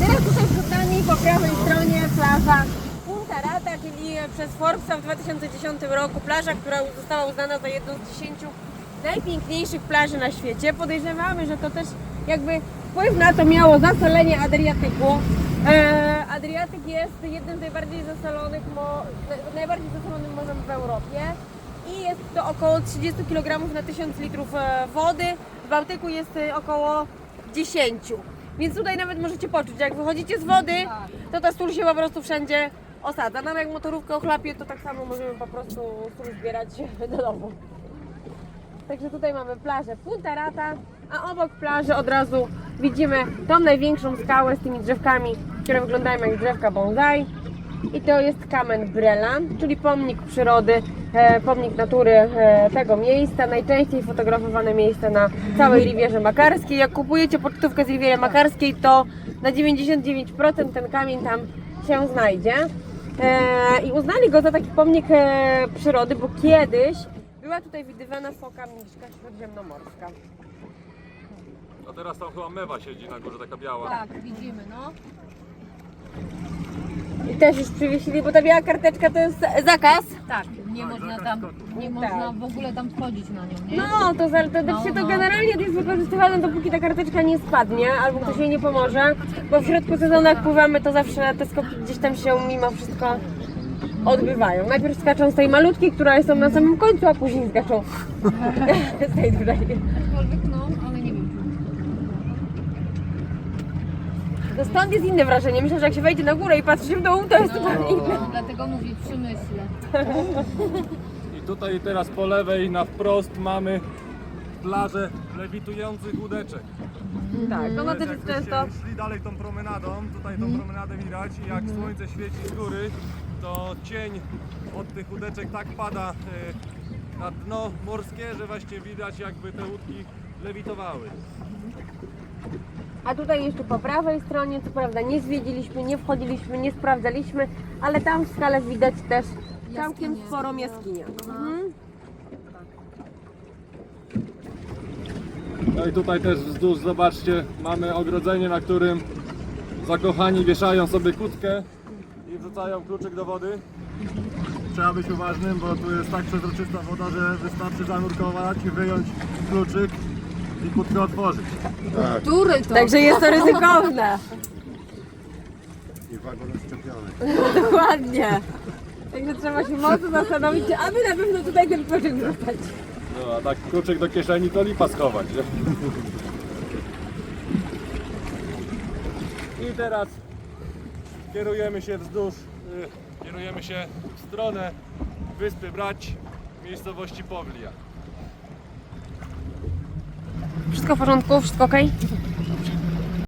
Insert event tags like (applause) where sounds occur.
Teraz tutaj przed nami po prawej stronie plaża Punta Rata, czyli przez Forbesa w 2010 roku plaża, która została uznana za jedną z 10 najpiękniejszych plaży na świecie. Podejrzewamy, że to też jakby wpływ na to miało zasolenie Adriatyku. E, Adriatyk jest jednym z najbardziej zasolonych, najbardziej zasolonym morzem w Europie i jest to około 30 kg na 1000 litrów e, wody. W Bałtyku jest e, około 10. Więc tutaj nawet możecie poczuć, jak wychodzicie z wody, to ta sól się po prostu wszędzie osadza. Nam jak motorówkę ochlapie, to tak samo możemy po prostu sól zbierać (laughs) do domu. Także tutaj mamy plażę Punta Rata, a obok plaży od razu widzimy tą największą skałę z tymi drzewkami, które wyglądają jak drzewka bonsai. I to jest kamen Brelan, czyli pomnik przyrody, pomnik natury e, tego miejsca, najczęściej fotografowane miejsce na całej Rivierze Makarskiej. Jak kupujecie pocztówkę z Riviery Makarskiej, to na 99% ten kamień tam się znajdzie. E, I uznali go za taki pomnik e, przyrody, bo kiedyś była tutaj widywana foka mniszka śródziemnomorska. A teraz tam chyba mewa siedzi na górze, taka biała. Tak, widzimy, no. I też już przywiesili, bo ta biała karteczka to jest zakaz. Tak, nie można tam, nie można w ogóle tam wchodzić na nią, nie? No, to, to, No, się to no. generalnie jest wykorzystywane, dopóki ta karteczka nie spadnie, albo ktoś jej nie pomoże, bo w środku sezonu jak pływamy, to zawsze te skoki gdzieś tam się mimo wszystko odbywają. Najpierw skaczą z tej malutkiej, która są na samym końcu, a później skaczą (laughs) z tej dużej. Aczkolwiek no, ale nie wiem. To stąd jest inne wrażenie. Myślę, że jak się wejdzie na górę i patrzy się w dół, to jest zupełnie inne. No, dlatego mówię przemyśle. I tutaj teraz po lewej na wprost mamy plażę lewitujących łódeczek. Tak, to ona też jest często... szli dalej tą promenadą, tutaj tą promenadę widać i jak słońce świeci z góry, to cień od tych łódeczek tak pada e, na dno morskie, że właśnie widać jakby te łódki lewitowały. A tutaj jeszcze po prawej stronie, co prawda nie zwiedziliśmy, nie wchodziliśmy, nie sprawdzaliśmy, ale tam w skale widać też całkiem Jaskinie. sporą jaskinię. Mhm. No i tutaj też wzdłuż, zobaczcie, mamy ogrodzenie, na którym zakochani wieszają sobie kłódkę i wrzucają kluczyk do wody. Trzeba być uważnym, bo tu jest tak przezroczysta woda, że wystarczy zanurkować i wyjąć kluczyk i kłódkę otworzyć. Który to? Także jest to ryzykowne. I wagon szczepiony. (laughs) Dokładnie. Także trzeba się mocno zastanowić, czy aby na pewno tutaj ten pociąg zostać. No a tak kluczyk do kieszeni to lipa schować. Nie? I teraz kierujemy się wzdłuż, y, kierujemy się w stronę wyspy Brać, miejscowości Powlia. Wszystko w porządku? Wszystko ok? Dobrze.